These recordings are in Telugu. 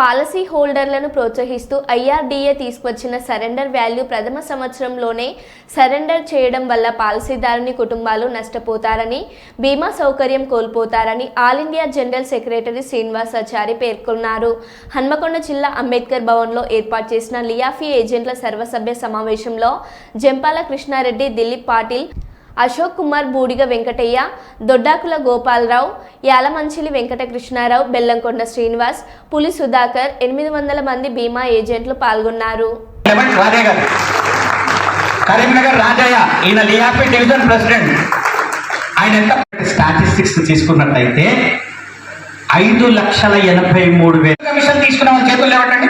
పాలసీ హోల్డర్లను ప్రోత్సహిస్తూ ఐఆర్డీఏ తీసుకొచ్చిన సరెండర్ వాల్యూ ప్రథమ సంవత్సరంలోనే సరెండర్ చేయడం వల్ల పాలసీదారుని కుటుంబాలు నష్టపోతారని బీమా సౌకర్యం కోల్పోతారని all India general secretary Srinivasachari పేర్కొన్నారు. హన్మకొండ జిల్లా అంబేద్కర్ భవన్లో ఏర్పాటు చేసిన లియాఫీ ఏజెంట్ల సర్వసభ్య సమావేశంలో జంపాల కృష్ణారెడ్డి దిలీప్ పాటిల్ అశోక్ కుమార్ బూడిగ వెంకటయ్య దొడ్డాకుల గోపాలరావు యాలమంచిలి వెంకటకృష్ణారావు బెల్లంకొండ శ్రీనివాస్ పులి సుధాకర్ ఎనిమిది వందల మంది బీమా ఏజెంట్లు పాల్గొన్నారు. కరీంనగర్ రాజయ్య ఈయన లియాపి డివిజన్ ప్రెసిడెంట్. ఆయన ఎంత స్టాటిస్టిక్స్ తీసుకున్నట్లయితే ఐదు లక్షల ఎనభై మూడు వేల కమిషన్ తీసుకున్న వాళ్ళ చేతులు లేవటండి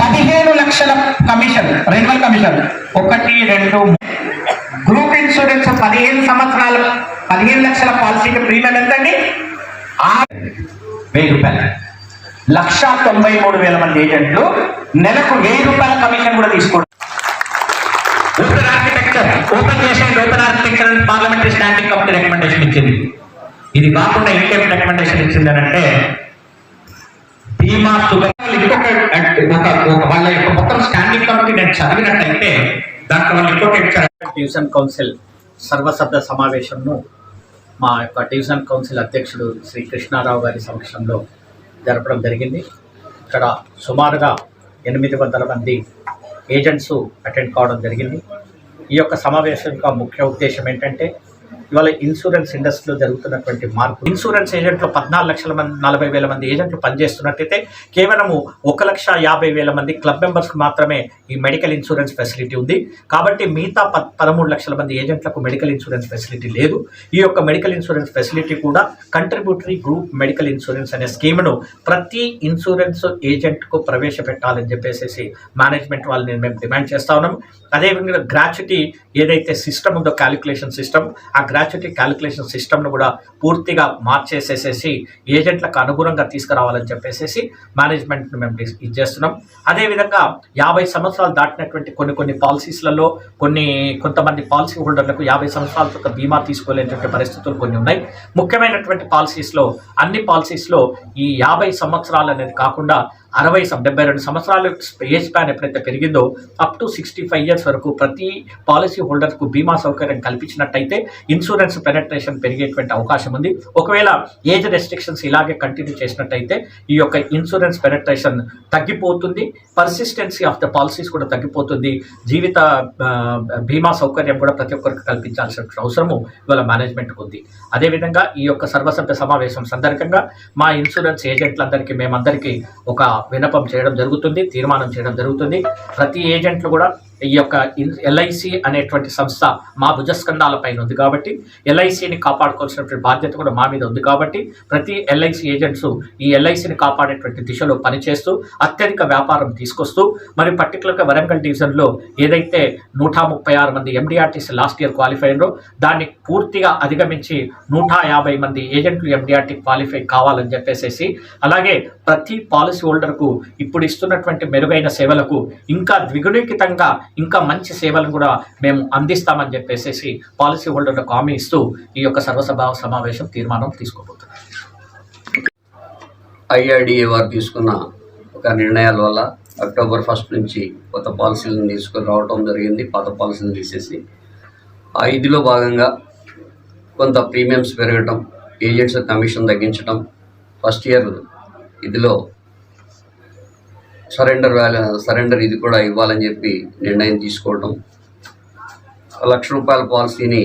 పదిహేను లక్షల కమిషన్ రెన్యువల్ కమిషన్. ఒకటి రెండు ఇన్సూరెన్స్ పదిహేను సంవత్సరాలు పదిహేను లక్షల పాలసీకి ప్రీమియం ఎంతండి? వెయ్యి రూపాయలు. లక్ష తొంభై మూడు వేల మంది ఏజెంట్లు నెలకు వెయ్యి రూపాయల కమిషన్ కూడా తీసుకోండి ఓపెన్ ఆర్కిటెక్చర్ ఓపెన్ చేసేయండి ఓపెన్ ఆర్కిటెక్చర్ అని పార్లమెంటరీ స్టాండింగ్ కమిటీ రికమెండేషన్ ఇచ్చింది. ఇది కాకుండా ఇంకేం రికమెండేషన్ ఇచ్చింది అంటే బీమా సుగ- ఇంకొక వాళ్ళ యొక్క మొత్తం స్టాండింగ్ కమిటీ నేను చదివినట్టయితే దాంట్లో వాళ్ళు ఇంకొక ఇచ్చారు డివిజన్ కౌన్సిల్ సర్వసభ్య సమావేశంను మా యొక్క డివిజన్ కౌన్సిల్ అధ్యక్షుడు శ్రీ కృష్ణారావు గారి సమక్షంలో జరపడం జరిగింది. ఇక్కడ సుమారుగా ఎనిమిది వందల మంది ఏజెంట్స్ అటెండ్ కావడం జరిగింది. ఈ యొక్క సమావేశం యొక్క ముఖ్య ఉద్దేశం ఏంటంటే ఇవాళ ఇన్సూరెన్స్ ఇండస్ట్రీలో జరుగుతున్నటువంటి మార్పు ఇన్సూరెన్స్ ఏజెంట్లు పద్నాలుగు లక్షల మంది నలభై వేల మంది ఏజెంట్లు పనిచేస్తున్నట్టయితే కేవలము ఒక లక్ష యాభై వేల మంది క్లబ్ మెంబర్స్కి మాత్రమే ఈ మెడికల్ ఇన్సూరెన్స్ ఫెసిలిటీ ఉంది. కాబట్టి మిగతా ప పదమూడు లక్షల మంది ఏజెంట్లకు మెడికల్ ఇన్సూరెన్స్ ఫెసిలిటీ లేదు. ఈ యొక్క మెడికల్ ఇన్సూరెన్స్ ఫెసిలిటీ కూడా కంట్రిబ్యూటరీ గ్రూప్ మెడికల్ ఇన్సూరెన్స్ అనే స్కీమ్ను ప్రతి ఇన్సూరెన్స్ ఏజెంట్కు ప్రవేశపెట్టాలని చెప్పేసి మేనేజ్మెంట్ వాళ్ళని మేము డిమాండ్ చేస్తా ఉన్నాం. అదేవిధంగా గ్రాచ్యుటీ ఏదైతే సిస్టమ్ ఉందో క్యాలిక్యులేషన్ సిస్టమ్ ఆ గ్రాచ్యుటీ క్యాలిక్యులేషన్ సిస్టమ్ను కూడా పూర్తిగా మార్చేసేసేసి ఏజెంట్లకు అనుగుణంగా తీసుకురావాలని చెప్పేసి మేనేజ్మెంట్ను మేము ఇచ్చేస్తున్నాం ఇది చేస్తున్నాం. అదేవిధంగా యాభై సంవత్సరాలు దాటినటువంటి కొన్ని కొన్ని పాలసీస్లలో కొన్ని కొంతమంది పాలసీ హోల్డర్లకు యాభై సంవత్సరాల యొక్క బీమా తీసుకోలేనటువంటి పరిస్థితులు కొన్ని ఉన్నాయి. ముఖ్యమైనటువంటి పాలసీస్లో అన్ని పాలసీస్లో ఈ యాభై సంవత్సరాలు అనేది కాకుండా అరవై డెబ్బై రెండు సంవత్సరాలు ఏజ్ ప్యాన్ ఎప్పుడైతే పెరిగిందో up to sixty five years వరకు ప్రతి పాలసీ హోల్డర్కు బీమా సౌకర్యం కల్పించినట్టయితే ఇన్సూరెన్స్ పెనట్రేషన్ పెరిగేటువంటి అవకాశం ఉంది. ఒకవేళ ఏజ్ రెస్ట్రిక్షన్స్ ఇలాగే కంటిన్యూ చేసినట్టయితే ఈ యొక్క ఇన్సూరెన్స్ పెనట్రేషన్ తగ్గిపోతుంది. పర్సిస్టెన్సీ ఆఫ్ ద పాలసీస్ కూడా తగ్గిపోతుంది. జీవిత బీమా సౌకర్యం కూడా ప్రతి ఒక్కరికి కల్పించాల్సిన అవసరము ఇవాళ మేనేజ్మెంట్కి ఉంది. అదేవిధంగా ఈ యొక్క సర్వసభ్య సమావేశం సందర్భంగా మా ఇన్సూరెన్స్ ఏజెంట్లందరికీ మేమందరికీ ఒక వినపం చేయడం జరుగుతుంది తీర్మానం చేయడం జరుగుతుంది. ప్రతి ఏజెంట్లు కూడా ఈ యొక్క ఎల్ఐసి అనేటువంటి సంస్థ మా భుజస్కంధాల పైన ఉంది కాబట్టి ఎల్ఐసిని కాపాడుకోవాల్సినటువంటి బాధ్యత కూడా మా మీద ఉంది కాబట్టి ప్రతి ఎల్ఐసి ఏజెంట్స్ ఈ ఎల్ఐసిని కాపాడేటువంటి దిశలో పనిచేస్తూ అత్యధిక వ్యాపారం తీసుకొస్తూ మరి పర్టికులర్గా వరంగల్ డివిజన్లో ఏదైతే నూట ముప్పై ఆరు మంది ఎండిఆర్టీసీ లాస్ట్ ఇయర్ క్వాలిఫై అయినో దాన్ని పూర్తిగా అధిగమించి నూట యాభై మంది ఏజెంట్లు ఎండిఆర్టీ క్వాలిఫై కావాలని చెప్పేసి అలాగే ప్రతి పాలసీ హోల్డర్కు ఇప్పుడు ఇస్తున్నటువంటి మెరుగైన సేవలకు ఇంకా ద్విగుణీకృతంగా ఇంకా మంచి సేవలను కూడా మేము అందిస్తామని చెప్పేసి పాలసీ హోల్డర్లకు హామీ ఇస్తూ ఈ యొక్క సర్వసభ సమావేశం తీర్మానం తీసుకోబోతున్నాం. ఐఆర్డిఏ వారు తీసుకున్న ఒక నిర్ణయాల వల్ల అక్టోబర్ ఫస్ట్ నుంచి కొత్త పాలసీలను తీసుకొని రావటం జరిగింది. పాత పాలసీలు తీసేసి ఆ ఇదిలో భాగంగా కొంత ప్రీమియమ్స్ పెరగటం ఏజెంట్స్ కమిషన్ తగ్గించడం ఫస్ట్ ఇయర్ ఇదిలో సరెండర్ వాల్యూ సరెండర్ ఇది కూడా ఇవ్వాలని చెప్పి నిర్ణయం తీసుకోవటం. లక్ష రూపాయల పాలసీని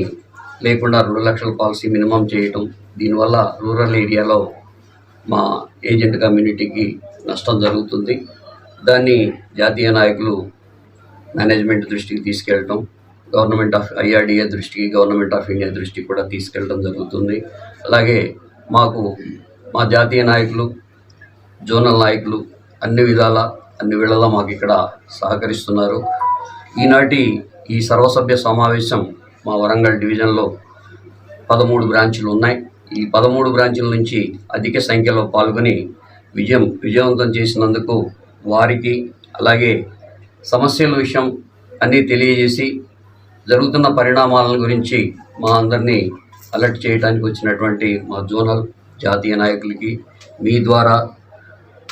లేకుండా రెండు లక్షల పాలసీ మినిమం చేయటం. దీనివల్ల రూరల్ ఏరియాలో మా ఏజెంట్ కమ్యూనిటీకి నష్టం జరుగుతుంది. దాన్ని జాతీయ నాయకులు మేనేజ్మెంట్ దృష్టికి తీసుకెళ్ళటం గవర్నమెంట్ ఆఫ్ ఐఆర్డిఏ దృష్టికి గవర్నమెంట్ ఆఫ్ ఇండియా దృష్టికి కూడా తీసుకెళ్ళడం జరుగుతుంది. అలాగే మాకు మా జాతీయ నాయకులు జోనల్ నాయకులు అన్ని విధాల అన్ని వేళలా మాకు ఇక్కడ సహకరిస్తున్నారు. ఈనాటి ఈ సర్వసభ్య సమావేశం మా వరంగల్ డివిజన్లో పదమూడు బ్రాంచులు ఉన్నాయి. ఈ పదమూడు బ్రాంచుల నుంచి అధిక సంఖ్యలో పాల్గొని విజయం విజయవంతం చేసినందుకు వారికి అలాగే సమస్యల విషయం అన్నీ తెలియజేసి జరుగుతున్న పరిణామాల గురించి మా అందరినీ అలర్ట్ చేయడానికి వచ్చినటువంటి మా జోనల్ జాతీయ నాయకులకి మీ ద్వారా